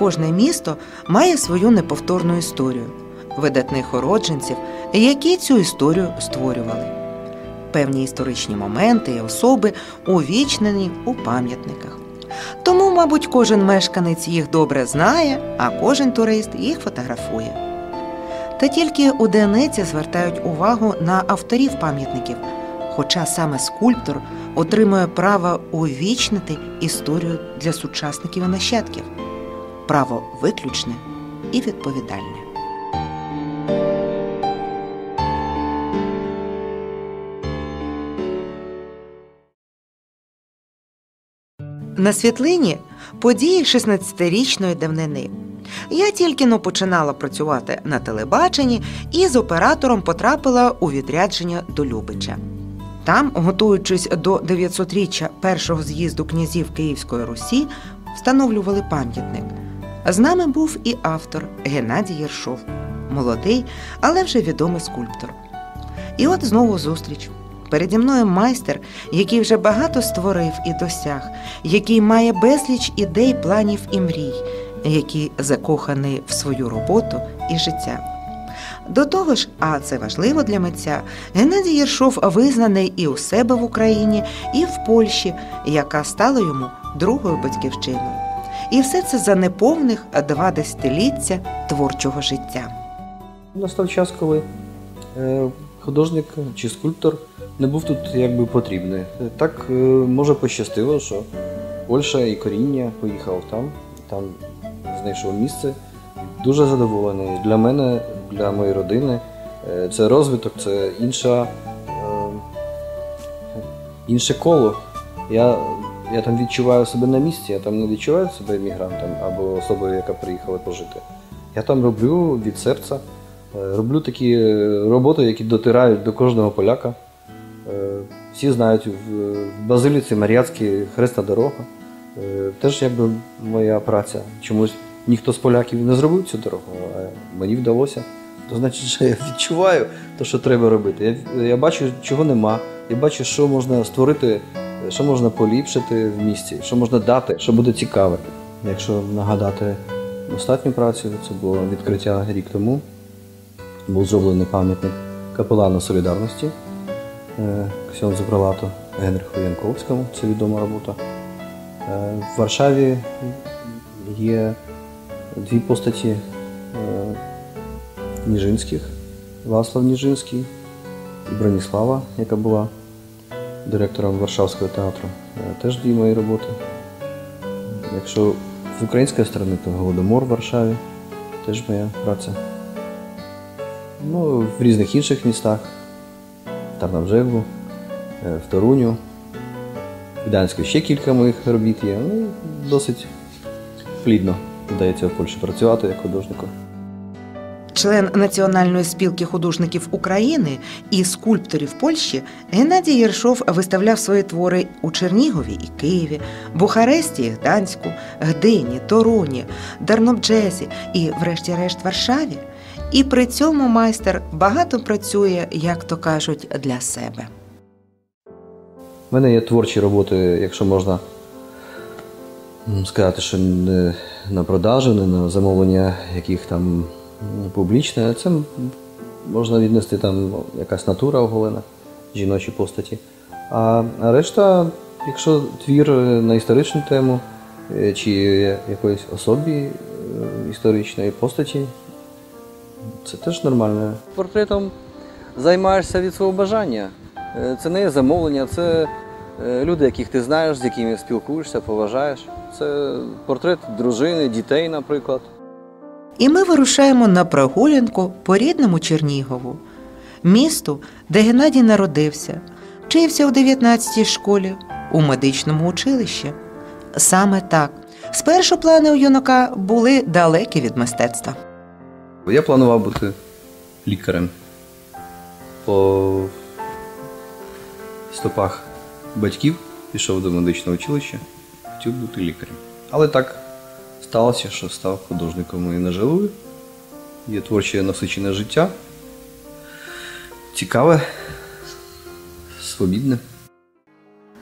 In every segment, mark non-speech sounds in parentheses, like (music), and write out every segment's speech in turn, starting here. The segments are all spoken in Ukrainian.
кожне місто має свою неповторну історію, видатних уродженців, які цю історію створювали. Певні історичні моменти і особи увічнені у пам'ятниках. Тому, мабуть, кожен мешканець їх добре знає, а кожен турист їх фотографує. Та тільки одиниці звертають увагу на авторів пам'ятників, хоча саме скульптор отримує право увічнити історію для сучасників і нащадків, право виключне і відповідальне. На світлині події 16-річної давнини. Я тільки но починала працювати на телебаченні і з оператором потрапила у відрядження до Любича. Там, готуючись до 900-річчя першого з'їзду князів Київської Русі, встановлювали пам'ятник. З нами був і автор Геннадій Єршов, молодий, але вже відомий скульптор. І от знову зустріч. Переді мною майстер, який вже багато створив і досяг, який має безліч ідей, планів і мрій, який закоханий в свою роботу і життя. До того ж, а це важливо для митця, Геннадій Єршов визнаний і у себе в Україні, і в Польщі, яка стала йому другою батьківщиною. І все це за неповних два десятиліття творчого життя. Настав час, коли е, художник чи скульптор не був тут якби потрібний. Так е, може пощастило, що Польща і коріння поїхав там, там знайшов місце. Дуже задоволений. Для мене, для моєї родини е, це розвиток, це інша, інше коло. Я я там відчуваю себе на місці, я там не відчуваю себе емігрантом або особою, яка приїхала пожити. Я там роблю від серця, е, роблю такі роботи, які дотирають до кожного поляка. Всі знають в Базиліці Мар'яцькій Хресна дорога. Теж якби моя праця. Чомусь ніхто з поляків не зробив цю дорогу, а мені вдалося. То значить, що я відчуваю те, що треба робити. Я я бачу, чого нема. Я бачу, що можна створити, що можна поліпшити в місті, що можна дати, що буде цікаве. Якщо нагадати остатню працю, це було відкриття рік тому. Був зроблений пам'ятник капелану Солідарності Ксьонзу Прилату Генриху Янковському, це відома робота. В Варшаві є дві постаті Ніжинських, Васлав Ніжинський і Броніслава, яка була директором Варшавського театру. Теж дві мої роботи. Якщо з української сторони, то Голодомор в Варшаві, теж моя праця. Ну, В різних інших містах, в Тарнавжеглу, в Торуню. В Гданську ще кілька моїх робіт є. Ну, Досить плідно вдається в Польщі працювати як художником. Член Національної спілки художників України і скульпторів Польщі Геннадій Єршов виставляв свої твори у Чернігові і Києві, Бухаресті, Гданську, Гдині, Торуні, Дарнобджезі і, врешті-решт, Варшаві. І при цьому майстер багато працює, як то кажуть, для себе. У мене є творчі роботи, якщо можна сказати, що не на продажу, не на замовлення яких там публічне. Це можна віднести там якась натура оголена, жіночі постаті. А решта, якщо твір на історичну тему чи якоїсь особі історичної постаті, це теж нормально. Портретом займаєшся від свого бажання. Це не є замовлення, це люди, яких ти знаєш, з якими спілкуєшся, поважаєш. Це портрет дружини, дітей, наприклад. І ми вирушаємо на прогулянку по рідному Чернігову, місту, де Геннадій народився, вчився у 19-й школі, у медичному училищі. Саме так. Спершу плани у юнака були далекі від мистецтва. Я планував бути лікарем. По стопах батьків пішов до медичного училища, хотів бути лікарем. Але так сталося, що став художником і не жалую. Є творче насичене життя. Цікаве, свобідне.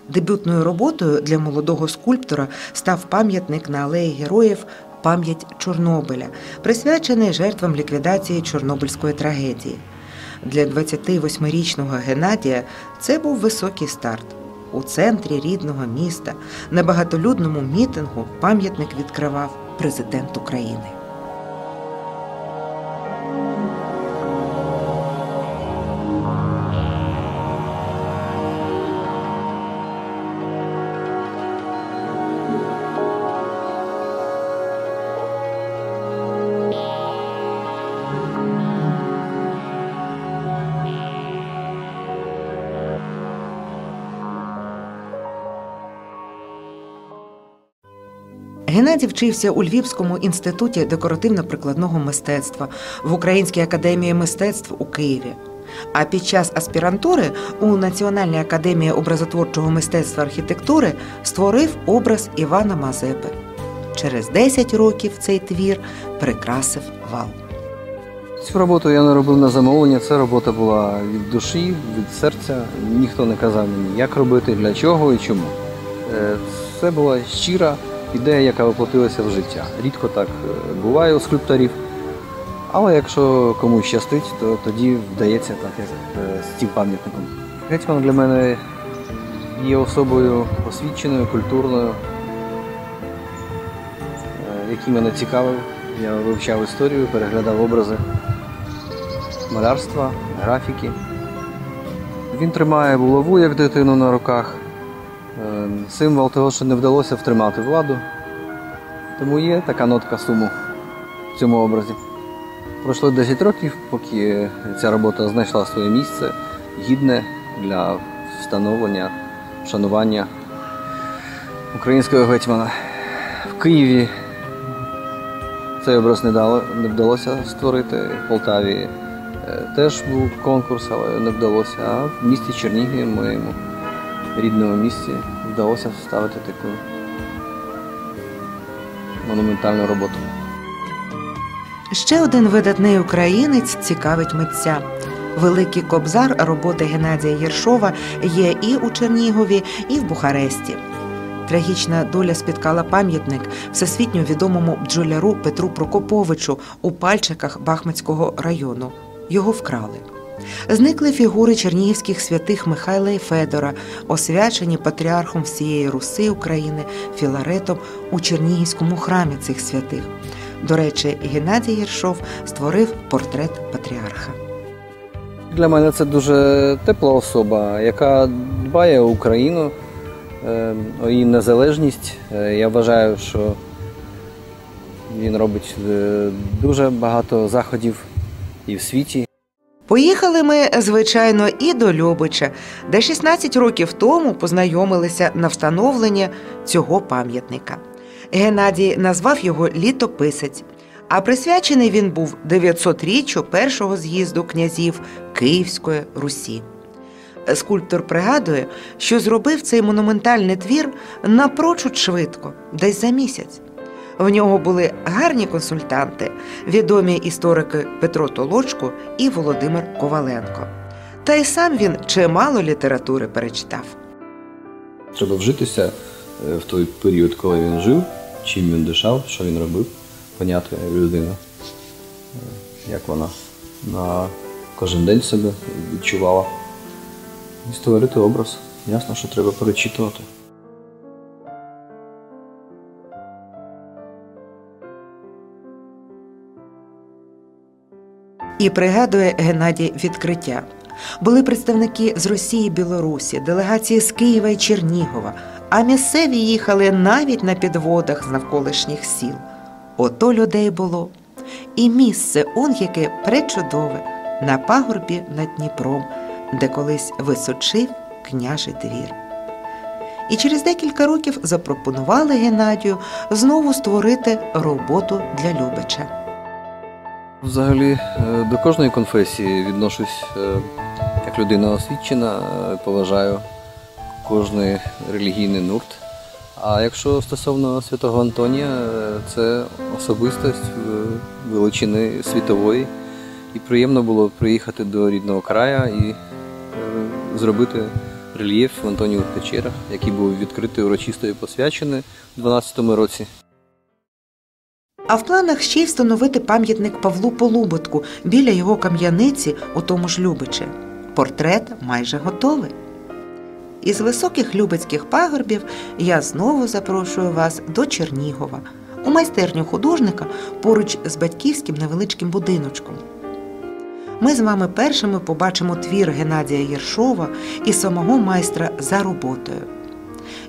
Дебютною роботою для молодого скульптора став пам'ятник на алеї героїв Пам'ять Чорнобиля, присвячений жертвам ліквідації Чорнобильської трагедії. Для 28-річного Геннадія це був високий старт. У центрі рідного міста на багатолюдному мітингу пам'ятник відкривав президент України. Геннадій вчився у Львівському інституті декоративно-прикладного мистецтва в Українській академії мистецтв у Києві. А під час аспірантури у Національній академії образотворчого мистецтва архітектури створив образ Івана Мазепи. Через 10 років цей твір прикрасив вал. Цю роботу я не робив на замовлення. Ця робота була від душі, від серця. Ніхто не казав мені, як робити, для чого і чому. Е, Це була щира ідея, яка воплотилася в життя. Рідко так е, буває у скульпторів. Але якщо комусь щастить, то тоді вдається так, як е, з цим пам'ятником. Гетьман для мене є особою освіченою, культурною, е, який мене цікавив. Я вивчав історію, переглядав образи малярства, графіки. Він тримає булаву як дитину на руках. Символ того, що не вдалося втримати владу. Тому є така нотка суму в цьому образі. Пройшло 10 років, поки ця робота знайшла своє місце, гідне для встановлення, вшанування українського гетьмана. В Києві цей образ не, дало, не вдалося створити. В Полтаві е, теж був конкурс, але не вдалося. А в місті Чернігові, моєму рідному місті, вдалося вставити таку монументальну роботу. Ще один видатний українець цікавить митця. Великий кобзар роботи Геннадія Єршова є і у Чернігові, і в Бухаресті. Трагічна доля спіткала пам'ятник всесвітньо відомому бджоляру Петру Прокоповичу у пальчиках Бахмацького району. Його вкрали. Зникли фігури чернігівських святих Михайла і Федора, освячені патріархом всієї Руси України Філаретом у Чернігівському храмі цих святих. До речі, Геннадій Єршов створив портрет патріарха. Для мене це дуже тепла особа, яка дбає Україну, е, о її незалежність. Е, Я вважаю, що він робить е, дуже багато заходів і в світі. Поїхали ми, звичайно, і до Любича, де 16 років тому познайомилися на встановлення цього пам'ятника. Геннадій назвав його літописець, а присвячений він був 900-річчю першого з'їзду князів Київської Русі. Скульптор пригадує, що зробив цей монументальний твір напрочуд швидко, десь за місяць. В нього були гарні консультанти, відомі історики Петро Толочко і Володимир Коваленко. Та й сам він чимало літератури перечитав. Треба вжитися е, в той період, коли він жив, чим він дишав, що він робив, поняти людину, е, як вона на кожен день себе відчувала. І створити образ. Ясно, що треба перечитувати. І пригадує Геннадій відкриття. Були представники з Росії, Білорусі, делегації з Києва і Чернігова, а місцеві їхали навіть на підводах з навколишніх сіл. Ото людей було. І місце он яке пречудове на пагорбі над Дніпром, де колись височив княжий двір. І через декілька років запропонували Геннадію знову створити роботу для Любича. Взагалі е, до кожної конфесії відношусь е, як людина освічена, е, поважаю кожний релігійний нурт. А якщо стосовно святого Антонія, це особистість е, величини світової. І приємно було приїхати до рідного края і зробити рельєф в Антоніївих печерах, який був відкритий урочисто і посвячений у 2012 році. А в планах ще й встановити пам'ятник Павлу Полуботку біля його кам'яниці у тому ж Любичі. Портрет майже готовий. Із високих любецьких пагорбів я знову запрошую вас до Чернігова, у майстерню художника поруч з батьківським невеличким будиночком. Ми з вами першими побачимо твір Геннадія Єршова і самого майстра за роботою.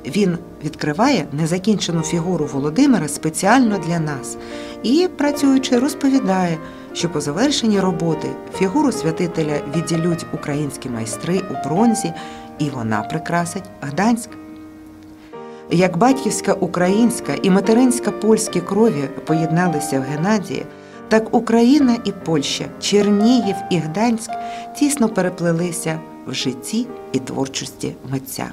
Він відкриває незакінчену фігуру Володимира спеціально для нас і, працюючи, розповідає, що по завершенні роботи фігуру святителя відділють українські майстри у бронзі, і вона прикрасить Гданськ. Як батьківська українська і материнська польські крові поєдналися в Геннадії, так Україна і Польща, Чернігів і Гданськ тісно переплелися в житті і творчості митця.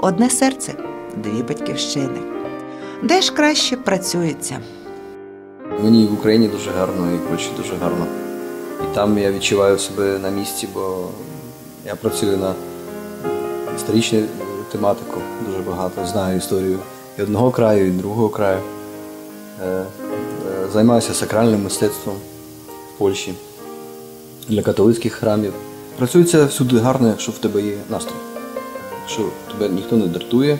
Одне серце, дві батьківщини. Де ж краще працюється? Мені в Україні дуже гарно, і в Польщі дуже гарно. І там я відчуваю себе на місці, бо я працюю на історичну тематику дуже багато. Знаю історію і одного краю, і другого краю. Е, е, Займаюся сакральним мистецтвом в Польщі для католицьких храмів. Працюється всюди гарно, якщо в тебе є настрій. Якщо тебе ніхто не дратує,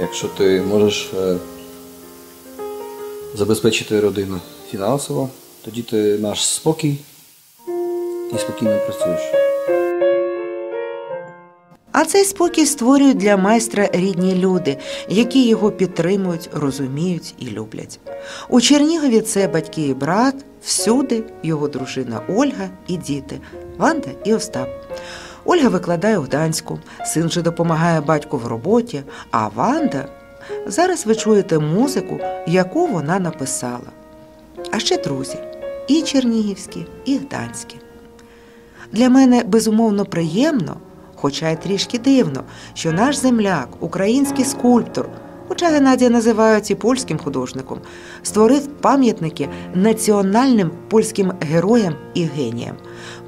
якщо ти можеш е, забезпечити родину фінансово, тоді ти маєш спокій і спокійно працюєш. А цей спокій створюють для майстра рідні люди, які його підтримують, розуміють і люблять. У Чернігові це батьки і брат, всюди його дружина Ольга і діти Ванда і Остап. Ольга викладає у Гданську, син же допомагає батьку в роботі, а Ванда зараз ви чуєте музику, яку вона написала. А ще друзі і чернігівські, і гданські. Для мене безумовно приємно, хоча й трішки дивно, що наш земляк, український скульптор, хоча Геннадія називають і польським художником, створив пам'ятники національним польським героям і геніям,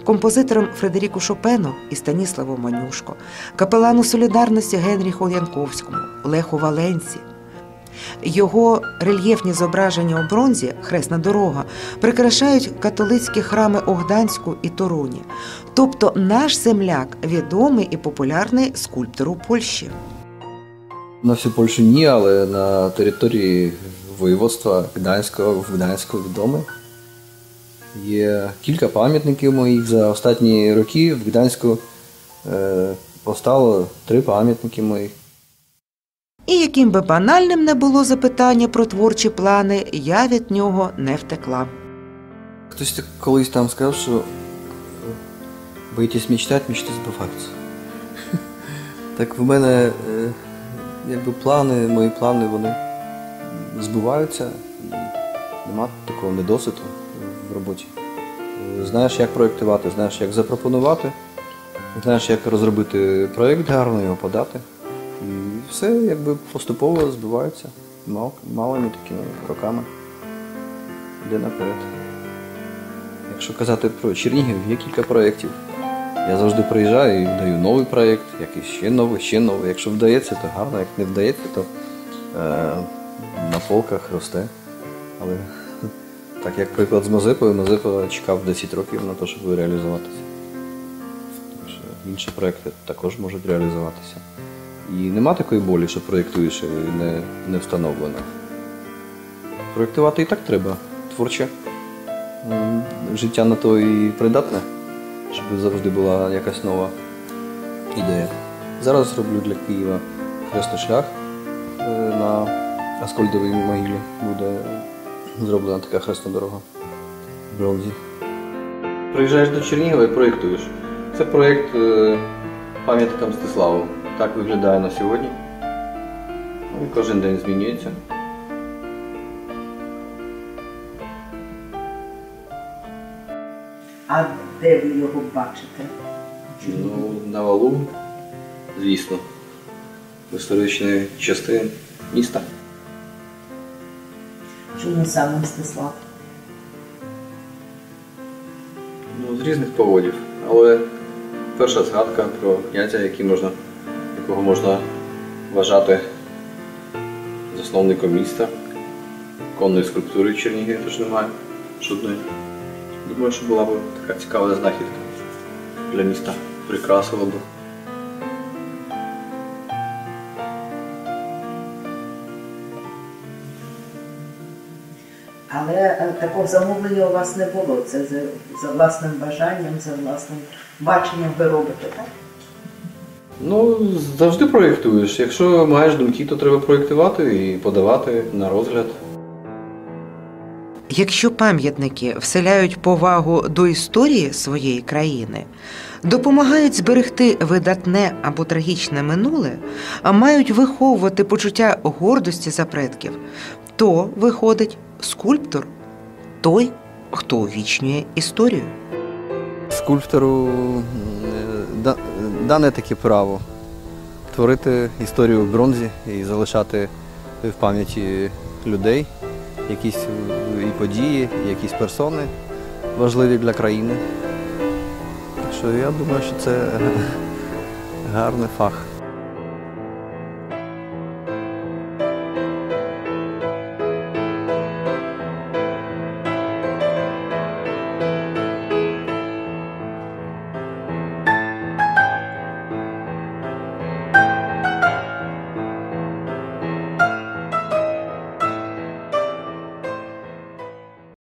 композиторам Фредеріку Шопену і Станіславу Манюшко, капелану солідарності Генріху Янковському, Леху Валенці. Його рельєфні зображення у бронзі Хресна дорога прикрашають католицькі храми у Гданську і Торуні. Тобто наш земляк відомий і популярний скульптор у Польщі. На всю Польщу ні, але на території воєводства Гданського в Гданську відоме. Є кілька пам'ятників моїх за останні роки в Гданську е, постало три пам'ятники моїх. І яким би банальним не було запитання про творчі плани, я від нього не втекла. Хтось так колись там сказав, що боїтесь мечтати, мечти збиваються. (laughs) Так в мене е, якби плани, мої плани, вони збуваються і нема такого недосвіду в роботі. Знаєш, як проєктувати, знаєш, як запропонувати, знаєш, як розробити проєкт гарно, його подати. І все якби поступово збивається мал, малими такими роками. Йде наперед. Якщо казати про Чернігів, є кілька проєктів. Я завжди приїжджаю і даю новий проєкт, якийсь ще новий, ще новий. Якщо вдається, то гарно, як не вдається, то е, на полках росте. Але так як приклад з Мазепою, Мазепа чекав 10 років на те, щоб реалізуватися. Тому що інші проєкти також можуть реалізуватися. І нема такої болі, що проєктуєш і не, не встановлено. Проєктувати і так треба. Творче. Життя на то і придатне, щоб завжди була якась нова ідея. Зараз роблю для Києва хрестошлях е, на Аскольдовій могилі. Буде зроблена така хресна дорога в бронзі. Приїжджаєш до Чернігова і проєктуєш. Це проєкт е, пам'ятка Мстиславу. Так виглядає на сьогодні. Ну, і кожен день змінюється. А де ви його бачите? Ну, на валу, звісно, в історичної частини міста. Чому саме Мстислав? Ну, з різних поводів. Але перша згадка про князя, який можна, якого можна вважати засновником міста, конної скульптури в Чернігові теж немає. Жодної. Думаю, що була б така цікава знахідка для міста. Прикрасила б. Такого замовлення у вас не було. Це за, за власним бажанням, за власним баченням ви робите, так? Ну, завжди проєктуєш. Якщо маєш думки, то треба проєктувати і подавати на розгляд. Якщо пам'ятники вселяють повагу до історії своєї країни, допомагають зберегти видатне або трагічне минуле, а мають виховувати почуття гордості за предків, то виходить скульптор той, хто увічнює історію. Скульптору дане таке право творити історію в бронзі і залишати в пам'яті людей якісь і події, і якісь персони важливі для країни. Так що я думаю, що це (laughs) гарний фах.